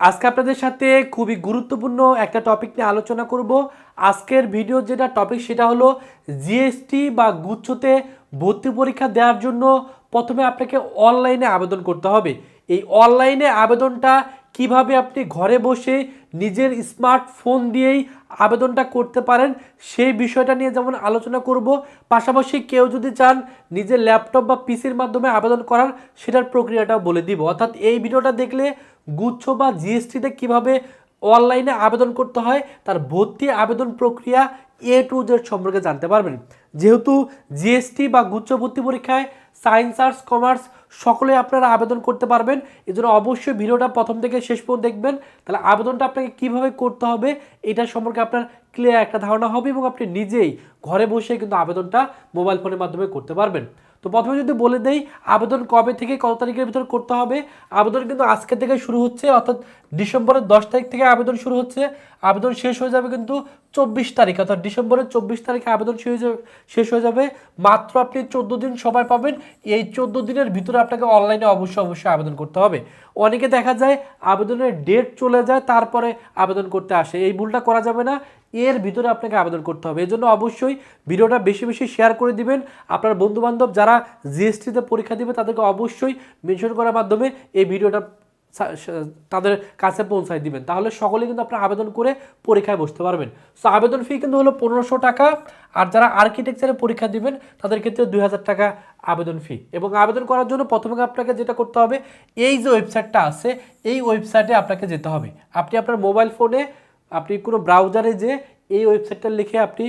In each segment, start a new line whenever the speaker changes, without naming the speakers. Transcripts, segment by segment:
আজকে আপনাদের সাথে খুবই গুরুত্বপূর্ণ একটা টপিক নিয়ে আলোচনা করব। আজকের ভিডিও যেটা টপিক সেটা হলো জিএসটি বা গুচ্ছতে ভর্তি পরীক্ষা দেওয়ার জন্য প্রথমে আপনাকে অনলাইনে আবেদন করতে হবে। এই অনলাইনে আবেদনটা কীভাবে আপনি ঘরে বসে নিজের স্মার্টফোন দিয়েই আবেদনটা করতে পারেন, সেই বিষয়টা নিয়ে যেমন আলোচনা করব। পাশাপাশি কেউ যদি চান নিজের ল্যাপটপ বা পিসির মাধ্যমে আবেদন করার, সেটার প্রক্রিয়াটাও বলে দিব। অর্থাৎ এই ভিডিওটা দেখলে গুচ্ছ বা জিএসটিতে কীভাবে অনলাইনে আবেদন করতে হয়, তার ভর্তি আবেদন প্রক্রিয়া এ টু জেড সম্পর্কে জানতে পারবেন। যেহেতু জিএসটি বা গুচ্ছ ভর্তি পরীক্ষায় সায়েন্স, আর্টস, কমার্স সকলে আপনারা আবেদন করতে পারবেন এই জন্য অবশ্যই ভিডিওটা প্রথম থেকে শেষ পর্যন্ত দেখবেন। তাহলে আবেদনটা আপনাকে কীভাবে করতে হবে, এটা সম্পর্কে আপনার ক্লিয়ার একটা ধারণা হবে এবং আপনি নিজেই ঘরে বসে কিন্তু আবেদনটা মোবাইল ফোনের মাধ্যমে করতে পারবেন। তো প্রথমে যদি বলে দেই আবেদন কবে থেকে, কত তারিখের ভিতর করতে হবে, আবেদন কিন্তু আজকে থেকে শুরু হচ্ছে, অর্থাৎ ডিসেম্বরের দশ তারিখ থেকে আবেদন শুরু হচ্ছে। আবেদন শেষ হয়ে যাবে কিন্তু চব্বিশ তারিখ, অর্থাৎ ডিসেম্বরের চব্বিশ তারিখে আবেদন শেষ হয়ে যাবে মাত্র আপনি চোদ্দ দিন সময় পাবেন, এই চোদ্দ দিনের ভিতরে আপনাকে অনলাইনে অবশ্যই অবশ্যই আবেদন করতে হবে। অনেকে দেখা যায় আবেদনের ডেট চলে যায়, তারপরে আবেদন করতে আসে। এই ভুলটা করা যাবে না। এর ভিতরে আপনাকে আবেদন করতে হবে। এই জন্য অবশ্যই ভিডিওটা বেশি বেশি শেয়ার করে দিবেন। আপনার বন্ধুবান্ধব যারা জিএসটিতে পরীক্ষা দিবে, তাদেরকে অবশ্যই মেনশন করার মাধ্যমে এই ভিডিওটা তাদের কাছে পৌঁছায় দিবেন। তাহলে সকলে কিন্তু আপনারা আবেদন করে পরীক্ষায় বসতে পারবেন। সো আবেদন ফি কিন্তু হলো পনেরোশো টাকা। আর যারা আর্কিটেকচারে পরীক্ষা দিবেন, তাদের ক্ষেত্রে দুই হাজার টাকা আবেদন ফি এবং আবেদন করার জন্য প্রথমে আপনাকে যেটা করতে হবে, এই যে ওয়েবসাইটটা আছে, এই ওয়েবসাইটে আপনাকে যেতে হবে। আপনি আপনার মোবাইল ফোনে আপনি কোনো ব্রাউজারে যে এই ওয়েবসাইটটা লিখে আপনি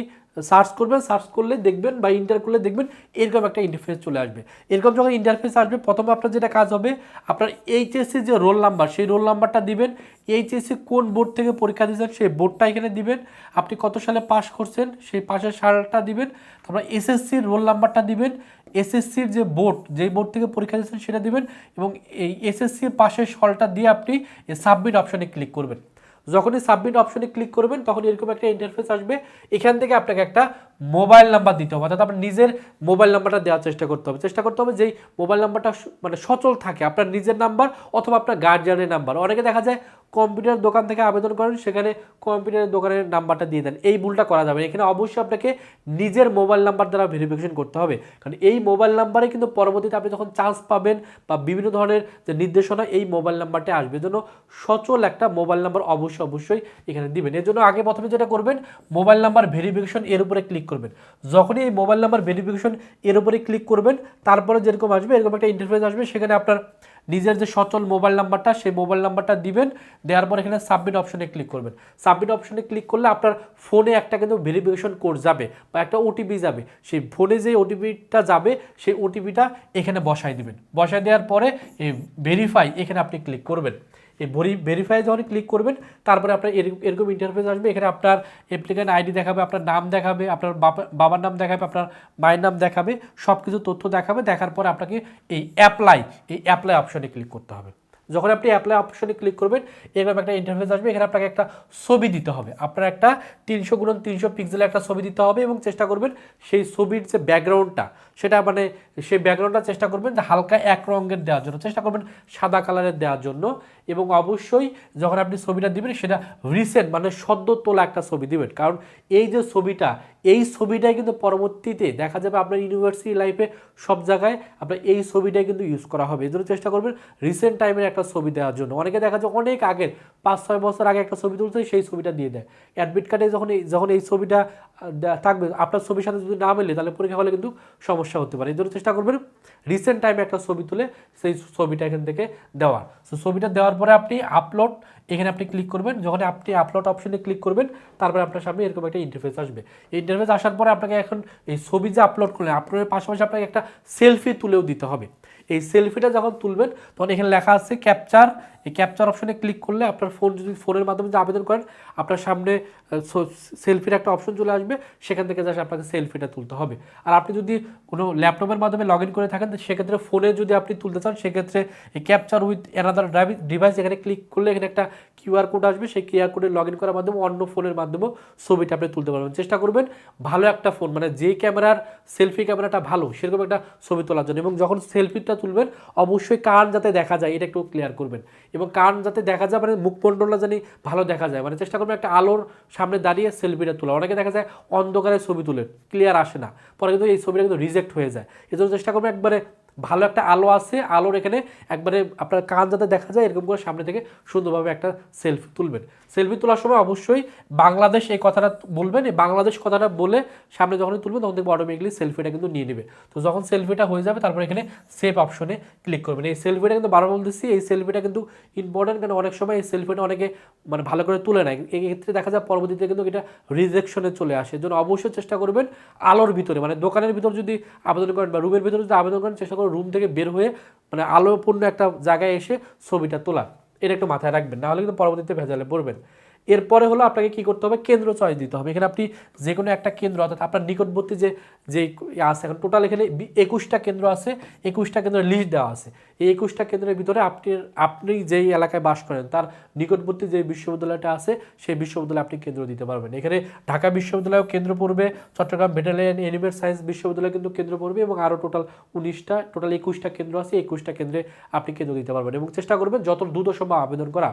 সার্চ করবেন সার্চ করলে দেখবেন বা ইন্টার করলে দেখবেন এরকম একটা ইন্টারফেস চলে আসবে। এরকম যখন ইন্টারফেস আসবে, প্রথমে আপনার যেটা কাজ হবে, আপনার এইচএসসি যে রোল নাম্বার সেই রোল নাম্বারটা দিবেন। এইচএসসি কোন বোর্ড থেকে পরীক্ষা দিয়েছেন, সেই বোর্ডটা এখানে দিবেন। আপনি কত সালে পাস করছেন, সেই পাশের সালটা দিবেন। তারপর এসএসসির রোল নাম্বারটা দিবেন। এসএসসির যে বোর্ড যেই বোর্ড থেকে পরীক্ষা দিয়েছেন, সেটা দিবেন এবং এই এসএসসির পাশের সলটা দিয়ে আপনি সাবমিট অপশানে ক্লিক করবেন। যখনই সাবমিট অপশনে ক্লিক করবেন তখন এরকম একটা ইন্টারফেস আসবে। এখান থেকে আপনাকে একটা মোবাইল নাম্বার দিতে হবে। অর্থাৎ আপনার নিজের মোবাইল নাম্বারটা দেওয়ার চেষ্টা করতে হবে। চেষ্টা করতে হবে যেই মোবাইল নাম্বারটা মানে সচল থাকে, আপনার নিজের নাম্বার অথবা আপনার গার্জিয়ানের নাম্বার অনেকে দেখা যায় কম্পিউটার দোকান থেকে আবেদন করেন, সেখানে কম্পিউটারের দোকানের নাম্বারটা দিয়ে দেন। এই ভুলটা করা যাবে। এখানে অবশ্যই আপনাকে নিজের মোবাইল নাম্বার দ্বারা ভেরিফিকেশন করতে হবে। কারণ এই মোবাইল নাম্বারে কিন্তু পরবর্তীতে আপনি যখন চান্স পাবেন বা বিভিন্ন ধরনের যে নির্দেশনা, এই মোবাইল নাম্বারটা আসবে। জন্য সচল একটা মোবাইল নাম্বার অবশ্যই অবশ্যই এখানে দিবেন। এর জন্য আগে প্রথমে যেটা করবেন, মোবাইল নাম্বার ভেরিফিকেশন এর উপরে ক্লিক করবেন। যখনই এই মোবাইল নাম্বার ভেরিফিকেশন এর উপরে ক্লিক করবেন, তারপরে যেরকম আসবে, এরকম একটা ইন্টারফেস আসবে। সেখানে আপনার নিজের যে সচল মোবাইল নাম্বারটা, সেই মোবাইল নাম্বারটা দিবেন, দেওয়ার পর এখানে সাবমিট অপশনে ক্লিক করবেন। সাবমিট অপশনে ক্লিক করলে আপনার ফোনে একটা কিন্তু ভেরিফিকেশন কোড যাবে বা একটা ওটিপি যাবে। সেই ফোনে যে ওটিপিটা যাবে, সেই ওটিপিটা এখানে বসায় দিবেন। বসায় দেওয়ার পরে এই ভেরিফাই এখানে আপনি ক্লিক করবেন। এই ভরি ভেরিফাই যখন ক্লিক করবেন, তারপরে আপনার এরকম- এরকম ইন্টারফেস আসবে। এখানে আপনার অ্যাপ্লিকেন্ট আইডি দেখাবে, আপনার নাম দেখাবে, আপনার বাবার নাম দেখাবে, আপনার মায়ের নাম দেখাবে সব কিছু তথ্য দেখাবে। দেখার পর আপনাকে এই অ্যাপ্লাই এই অ্যাপ্লাই অপশনে ক্লিক করতে হবে। যখন আপনি অ্যাপ্লাই অপশনে ক্লিক করবেন, এরকম একটা ইন্টারফেস আসবে, এখানে আপনাকে একটা ছবি দিতে হবে। আপনার একটা তিনশো গুণন তিনশো পিক্সেলের একটা ছবি দিতে হবে এবং চেষ্টা করবেন সেই ছবির যে ব্যাকগ্রাউন্ডটা সেটা মানে সেই ব্যাকগ্রাউন্ডটা চেষ্টা করবেন যে হালকা এক রঙের দেওয়ার জন্য। চেষ্টা করবেন সাদা কালারের দেওয়ার জন্য এবং অবশ্যই যখন আপনি ছবিটা দিবেন, সেটা রিসেন্ট মানে সদ্য তোলা একটা ছবি দিবেন। কারণ এই যে ছবিটা, এই ছবিটাই কিন্তু পরবর্তীতে দেখা যাবে আপনার ইউনিভার্সিটি লাইফে সব জায়গায় আপনার এই ছবিটাই কিন্তু ইউজ করা হবে। এই চেষ্টা করবেন রিসেন্ট টাইমের একটা ছবি দেওয়ার জন্য। অনেকে দেখা যায় অনেক আগের পাঁচ, ছয় বছর আগে একটা ছবি তুলছে, সেই ছবিটা দিয়ে দেয়। অ্যাডমিট কার্ডে যখন এই যখন এই ছবিটা থাকবে, আপনার ছবির সাথে যদি না মেলে, তাহলে পরীক্ষা হলে কিন্তু সমস্যা হতে পারে। এই জন্য চেষ্টা করবেন রিসেন্ট টাইমে একটা ছবি তুলে সেই ছবিটা এখান থেকে দেওয়ার। সো ছবিটা দেওয়ার পরে আপনি আপলোড এখানে আপনি ক্লিক করবেন। যখন আপনি আপলোড অপশনে ক্লিক করবেন, তারপরে আপনার সামনে এরকম একটা ইন্টারফেস আসবে। এই ইন্টারফেস আসার পরে আপনাকে এখন এই ছবি যে আপলোড করলেন আপলোডের পাশাপাশি আপনাকে একটা সেলফি তুলেও দিতে হবে। এই সেলফিটা যখন তুলবেন, তখন এখানে লেখা আছে ক্যাপচার এই ক্যাপচার অপশনে ক্লিক করলে আপনার ফোন যদি ফোনের মাধ্যমে যে আবেদন করেন, আপনার সামনে সেলফির একটা অপশন চলে আসবে, সেখান থেকে জাস্ট আপনাকে সেলফিটা তুলতে হবে। আর আপনি যদি কোনো ল্যাপটপের মাধ্যমে লগ করে থাকেন সেক্ষেত্রে ফোনে যদি আপনি তুলতে চান, সেক্ষেত্রে ক্যাপচার উইথ অ্যানাদার ডিভাইস এখানে ক্লিক করলে এখানে একটা কিউআর কোড আসবে, সেই কিউআর কোডে লগ ইন করার মাধ্যমে অন্য ফোনের মাধ্যমেও ছবিটা আপনি তুলতে পারবেন। চেষ্টা করবেন ভালো একটা ফোন মানে যে ক্যামেরার সেলফি ক্যামেরাটা ভালো, সেরকম একটা ছবি তোলার জন্য। এবং যখন সেলফিটা তুলবেন, অবশ্যই কান যাতে দেখা যায়, এটা একটু ক্লিয়ার করবেন। এবং কান যাতে দেখা যায় মানে মুখমণ্ডলটা জানি ভালো দেখা যায়। মানে চেষ্টা করবেন একটা আলোর সামনে দাঁড়িয়ে সেলফিটা তোলা। অনেকে দেখা যায় অন্ধকারে ছবি তুলে ক্লিয়ার আসে না। পরে কিন্তু এই ছবিটা কিন্তু রিজেক্ট হয়ে যায়। এই চেষ্টা করবেন একবারে ভালো একটা আলো আছে, আলোর এখানে একবারে আপনার কান যাতে দেখা যায়, এরকম করে সামনে থেকে সুন্দরভাবে একটা সেলফি তুলবেন। সেলফি তোলার সময় অবশ্যই বাংলাদেশ এই কথাটা বলবেন, এই বাংলাদেশ কথাটা বলে সামনে যখনই তুলবেন, তখন দেখব অটোমেটিকলি সেলফিটা কিন্তু নিয়ে নেবে। তো যখন সেলফিটা হয়ে যাবে, তারপর এখানে সেভ অপশনে ক্লিক করবেন। এই সেলফিটা কিন্তু বারবার বলতেছি, এই সেলফিটা কিন্তু ইম্পর্টেন্ট কারণ অনেক সময় এই সেলফিটা অনেকে মানে ভালো করে তুলে নেয়। এই ক্ষেত্রে দেখা যায় পরবর্তীতে কিন্তু এটা রিজেকশনে চলে আসে। জন্য অবশ্যই চেষ্টা করবেন আলোর ভিতরে মানে দোকানের ভিতর যদি আবেদন করেন বা রুমের ভিতরে যদি আবেদন করেন, চেষ্টা করুন রুম থেকে বের হয়ে মানে আলোপূর্ণ একটা জায়গায় এসে ছবিটা তোলা। এটা একটু মাথায় রাখবেন নাহলে কিন্তু পরবর্তীতে ভেজালে পড়বেন। এরপরে হলো আপনাকে কি করতে হবে? কেন্দ্র চয়েস দিতে হবে। এখানে আপনি যে কোনো একটা কেন্দ্র, অর্থাৎ আপনার নিকটবর্তী যে যে আছে। এখন টোটাল এখানে একুশটা কেন্দ্র আছে, একুশটা কেন্দ্রের লিস্ট দেওয়া আছে। এই একুশটা কেন্দ্রের ভিতরে আপনি আপনি যেই এলাকায় বাস করেন, তার নিকটবর্তী যে বিশ্ববিদ্যালয়টা আছে, সেই বিশ্ববিদ্যালয়ে আপনি কেন্দ্র দিতে পারবেন। এখানে ঢাকা বিশ্ববিদ্যালয়েও কেন্দ্র পড়বে, চট্টগ্রাম ভেটেরিয়ান এনিমেল সায়েন্স বিশ্ববিদ্যালয় কিন্তু কেন্দ্র পড়বে এবং আরও টোটাল উনিশটা টোটাল একুশটা কেন্দ্র আছে, একুশটা কেন্দ্রে আপনি কেন্দ্র দিতে পারবেন। এবং চেষ্টা করবেন যত দ্রুত সম্ভব আবেদন করা।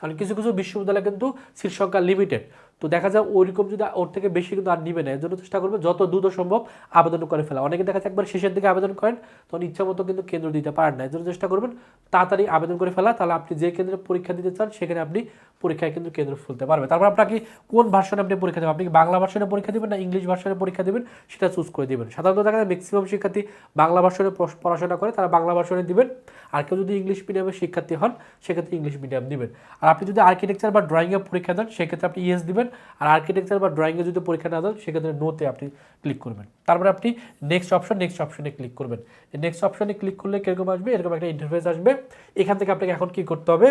কারণ কিছু কিছু বিশ্ববিদ্যালয় কিন্তু সিট সংখ্যা লিমিটেড তো দেখা যায় ওইরকম যদি ওর থেকে বেশি কিন্তু আর নিবে না। এর জন্য চেষ্টা করবে যত দ্রুত সম্ভব আবেদন করে ফেলা। অনেকে দেখা যায় একবার শেষের দিকে আবেদন করেন, তখন ইচ্ছা মতো কিন্তু কেন্দ্র দিতে পারেন না। এর জন্য চেষ্টা করবেন তাড়াতাড়ি আবেদন করে ফেলা। তাহলে আপনি যে কেন্দ্রে পরীক্ষা দিতে চান, সেখানে আপনি পরীক্ষায় কিন্তু কেন্দ্র খুলতে পারবেন। তারপর আপনাকে কোন ভার্সনে আপনি পরীক্ষা দেবেন? আপনি কি বাংলা ভার্সনে পরীক্ষা দেবেন না ইংলিশ ভার্সনে পরীক্ষা দেবেন? সেটা চুজ করে দিবেন। সাধারণত দেখা যায় ম্যাক্সিমাম শিক্ষার্থী বাংলা ভার্সনে পড়াশোনা করে, তারা বাংলা ভার্সনে দিবেন। আর কেউ যদি ইংলিশ মিডিয়ামের শিক্ষার্থী হন, সেক্ষেত্রে ইংলিশ মিডিয়াম দিবেন। আর আপনি যদি আর্কিটেকচার বা ড্রয়িংয়ে পরীক্ষা দেন, সেক্ষেত্রে আপনি ইএস দিবেন। আর আর্কিটেকচার বা ড্রয়িংয়ে যদি পরীক্ষা না দেন, সেক্ষেত্রে নোতে আপনি ক্লিক করবেন। তারপরে আপনি নেক্সট অপশন নেক্সট অপশনে ক্লিক করবেন। নেক্সট অপশনে ক্লিক করলে কীরকম আসবে? এরকম একটা ইন্টারফেস আসবে। এখান থেকে আপনাকে এখন কি করতে হবে?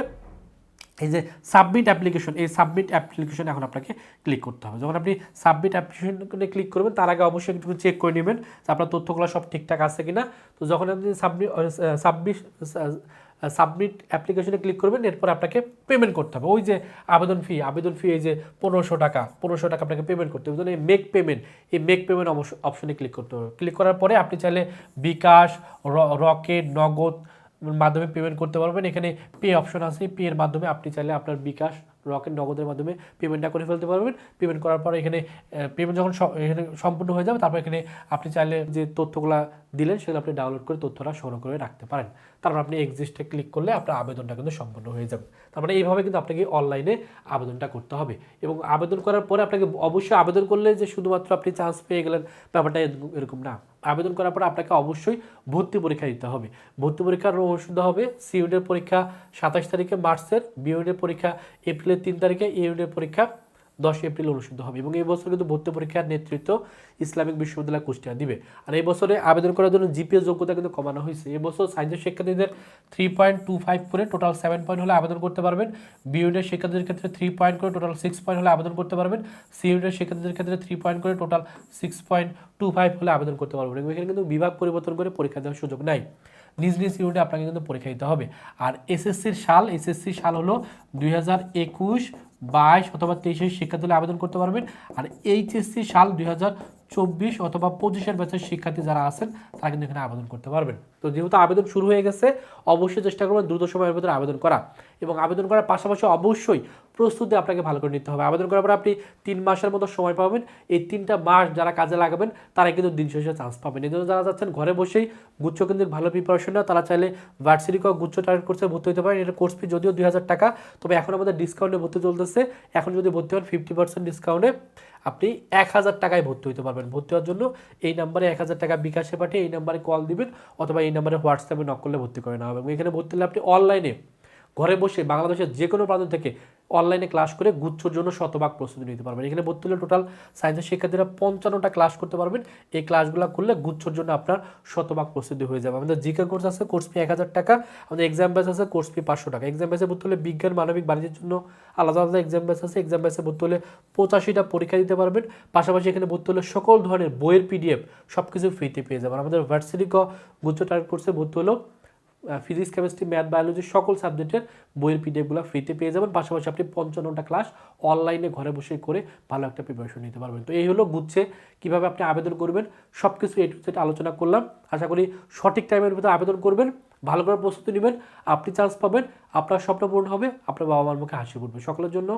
এই যে সাবমিট অ্যাপ্লিকেশন এই সাবমিট অ্যাপ্লিকেশন এখন আপনাকে ক্লিক করতে হবে। যখন আপনি সাবমিট অ্যাপ্লিকেশনে ক্লিক করবেন, তার আগে অবশ্যই একটু চেক করে নেবেন যে আপনার তথ্যগুলো সব ঠিকঠাক আছে কিনা। তো যখন আপনি সাবমিট সাবমিট সাবমিট অ্যাপ্লিকেশনে ক্লিক করবেন, এরপর আপনাকে পেমেন্ট করতে হবে। ওই যে আবেদন ফি আবেদন ফি এই যে পনেরোশো টাকা পনেরোশো টাকা আপনাকে পেমেন্ট করতে হবে। এই মেক পেমেন্ট এই মেক পেমেন্ট অবশ্য অপশনে ক্লিক করতে হবে। ক্লিক করার পরে আপনি চাইলে বিকাশ রকেট, নগদ মাধ্যমে পেমেন্ট করতে পারবেন। এখানে পে অপশন আছে পে এর মাধ্যমে আপনি চাইলে আপনার বিকাশ রকেট নগদের মাধ্যমে পেমেন্টটা করে ফেলতে পারবেন। পেমেন্ট করার পর এখানে পেমেন্ট যখন এখানে সম্পূর্ণ হয়ে যাবে, তারপর এখানে আপনি চাইলে যে তথ্যগুলো দিলেন, সেগুলো আপনি ডাউনলোড করে তথ্যটা সংগ্রহ করে রাখতে পারেন। তারপর আপনি এক্সিস্টে ক্লিক করলে আপনার আবেদনটা কিন্তু সম্পূর্ণ হয়ে যাবে। তার মানে এইভাবে কিন্তু আপনাকে অনলাইনে আবেদনটা করতে হবে। এবং আবেদন করার পরে আপনাকে অবশ্যই আবেদন করলে যে শুধুমাত্র আপনি চান্স পেয়ে গেলেন, ব্যাপারটা এরকম- না। আবেদন করার পর আপনাকে অবশ্যই ভর্তি পরীক্ষা দিতে হবে। ভর্তি পরীক্ষার অনুষ্ঠিত হবে সি পরীক্ষা সাতাশ তারিখে মার্চের বি পরীক্ষা এপ্রিলের তিন তারিখে এ ইউনিটের পরীক্ষা দশ এপ্রিল অনুষ্ঠিত হবে এবং এই বছর কিন্তু ভর্তি পরীক্ষার নেতৃত্ব ইসলামিক বিশ্ববিদ্যালয় কুষ্টিয়া দিবে। আর এই বছরে আবেদন করার জন্য জিপিএস যোগ্যতা কিন্তু কমানো হয়েছে। এই বছর সায়েন্সের শিক্ষার্থীদের থ্রি পয়েন্ট টু ফাইভ করে টোটাল সেভেন পয়েন্ট হলে আবেদন করতে পারবেন। বি ইউনিটের শিক্ষার্থীদের ক্ষেত্রে থ্রি পয়েন্ট করে টোটাল সিক্স পয়েন্ট হলে আবেদন করতে পারবেন। সি ইউনিটের শিক্ষার্থীদের ক্ষেত্রে থ্রি পয়েন্ট করে total six point two five হলে আবেদন করতে পারবেন। এবং এখানে কিন্তু বিভাগ পরিবর্তন করে পরীক্ষা দেওয়ার সুযোগ নাই। নিজ নিজ ইউনিটে আপনাকে কিন্তু পরীক্ষা দিতে হবে। আর এসএসসির সাল এসএসসি সাল হলো দুই হাজার একুশ বাইশ অথবা তেইশের শিক্ষার্থী আবেদন করতে পারবেন। আর এইচএসসি সাল দুই হাজার চব্বিশ অথবা পঁচিশের ব্যাচের শিক্ষার্থী যারা আছেন, তারা কিন্তু এখানে আবেদন করতে পারবেন। তো যেহেতু আবেদন শুরু হয়ে গেছে, অবশ্যই চেষ্টা করবেন দ্রুত সময়ের ভিতরে আবেদন করা। এবং আবেদন করার পাশাপাশি অবশ্যই প্রস্তুতি আপনাকে ভালো করে নিতে হবে। আবেদন করার পর আপনি তিন মাসের মতো সময় পাবেন। এই তিনটা মাস যারা কাজে লাগাবেন, তারা কিন্তু দিন শেষে চান্স পাবেন। এই জন্য যারা যাচ্ছেন ঘরে বসেই গুচ্ছ কেন্দ্রিক ভালো প্রিপারেশন না তারা চাইলে ভার্সিটি ক গুচ্ছ টার্গেট কোর্সে ভর্তি হতে পারেন। এটা কোর্স ফি যদিও দুই হাজার টাকা, তবে এখন আমাদের ডিসকাউন্টে ভর্তি চলতেছে। এখন যদি ভর্তি হন ফিফটি পার্সেন্ট ডিসকাউন্টে আপনি এক হাজার টাকায় ভর্তি হতে পারবেন। ভর্তি হওয়ার জন্য এই নাম্বারে এক হাজার টাকা বিকাশে পাঠিয়ে এই নাম্বারে কল দিবেন অথবা এই নাম্বারে হোয়াটসঅ্যাপে নক করলে ভর্তি করে নেওয়া হবে। এখানে ভর্তি হলে আপনি অনলাইনে ঘরে বসে বাংলাদেশের যে কোনো প্রান্ত থেকে অনলাইনে ক্লাস করে গুচ্ছর জন্য শতভাগ প্রস্তুতি নিতে পারবেন। এখানে হলে টোটাল সায়েন্সের শিক্ষার্থীরা পঞ্চান্নটা ক্লাস করতে পারবেন। এই ক্লাসগুলো করলে গুচ্ছর জন্য আপনার শতভাগ প্রস্তুতি হয়ে যাবে। আমাদের জিকে কোর্স আছে কোর্স ফি এক হাজার টাকা। আমাদের এক্সাম ব্যাচ আছে কোর্স ফি পাঁচশো টাকা। এক্সাম ব্যাচে ভর্তি হলে বিজ্ঞান, মানবিক, বাণিজ্যের জন্য আলাদা আলাদা এক্সাম ব্যাচ আছে। এক্সাম ব্যাচে ভর্তি হলে পঁচাশিটা পরীক্ষা দিতে পারবেন। পাশাপাশি এখানে ভর্তি হলে সকল ধরনের বইয়ের পিডিএফ সব কিছু ফ্রিতে পেয়ে যাবেন। আমাদের ভার্সিটি গুচ্ছ টার্গেট কোর্সে ভর্তি হলেও ফিজিক্স কেমিস্ট্রি ম্যাথ বায়োলজি সকল সাবজেক্টের বইয়ের পিডিএফগুলো ফ্রিতে পেয়ে যাবেন। পাশাপাশি আপনি পঞ্চান্নটা ক্লাস অনলাইনে ঘরে বসে করে ভালো একটা প্রিপারেশন নিতে পারবেন। তো এই হলো গুচ্ছে কীভাবে আপনি আবেদন করবেন। সব কিছু এ টু আলোচনা করলাম। আশা করি সঠিক টাইমের ভিতরে আবেদন করবেন। ভালো করে প্রস্তুতি নেবেন। আপনি চান্স পাবেন। আপনার স্বপ্ন পূরণ হবে। আপনার বাবা মার মুখে হাসি ফুটবে। সকলের জন্য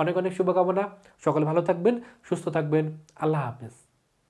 অনেক অনেক শুভকামনা। সকলে ভালো থাকবেন, সুস্থ থাকবেন। আল্লাহ হাফেজ।